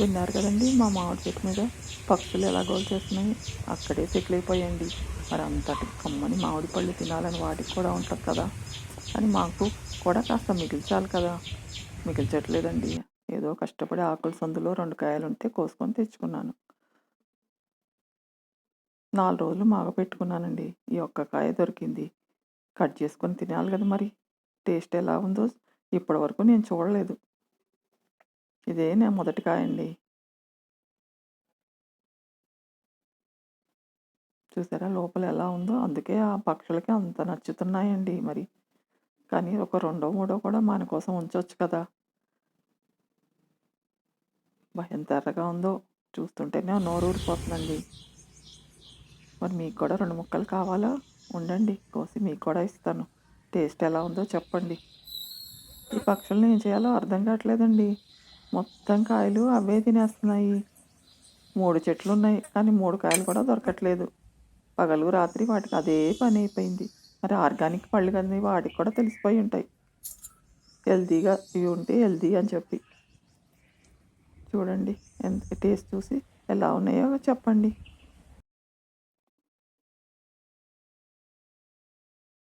విన్నారు కదండి. మా మామిడి చెట్టు మీద పక్షులు ఎలా గోల్ చేస్తున్నాయి అక్కడే సెటిల్ అయిపోయండి. మరి అంతటి కమ్మని మామిడి పళ్ళు తినాలని వాటికి కూడా ఉంటుంది కదా. కానీ మాకు కూడా కాస్త మిగిల్చాలి కదా. మిగిల్చట్లేదండి. ఏదో కష్టపడి ఆకుల సందులో రెండు కాయలు ఉంటే కోసుకొని తెచ్చుకున్నాను. నాలుగు రోజులు మాగ పెట్టుకున్నానండి ఈ ఒక్క కాయ దొరికింది. కట్ చేసుకొని తినాలి కదా మరి. టేస్ట్ ఎలా ఉందో ఇప్పటి వరకు నేను చూడలేదు. ఇదే నా మొదటి కాయ అండి. చూసారా లోపల ఎలా ఉందో? అందుకే ఆ పక్షులకి అంత నచ్చుతున్నాయండి మరి. కానీ ఒక రెండో మూడో కూడా మన కోసం ఉంచవచ్చు కదా. భయం ఎంత ఎర్రగా ఉందో? చూస్తుంటేనే నోరు ఊరిపోతుందండి. మరి మీకు కూడా రెండు ముక్కలు కావాలా? ఉండండి కోసి మీకు కూడా ఇస్తాను. టేస్ట్ ఎలా ఉందో చెప్పండి. ఈ పక్షులను ఏం చేయాలో అర్థం కావట్లేదండి. మొత్తం కాయలు అవే తినేస్తున్నాయి. మూడు చెట్లు ఉన్నాయి కానీ మూడు కాయలు కూడా దొరకట్లేదు. పగలు రాత్రి వాటికి అదే పని అయిపోయింది. మరి ఆర్గానిక్ పళ్ళు కానీ వాటికి కూడా తెలిసిపోయి ఉంటాయి. హెల్తీగా ఇవి ఉంటే హెల్తీ అని చెప్పి. చూడండి ఎంత టేస్ట్ చూసి ఎలా ఉన్నాయో చెప్పండి.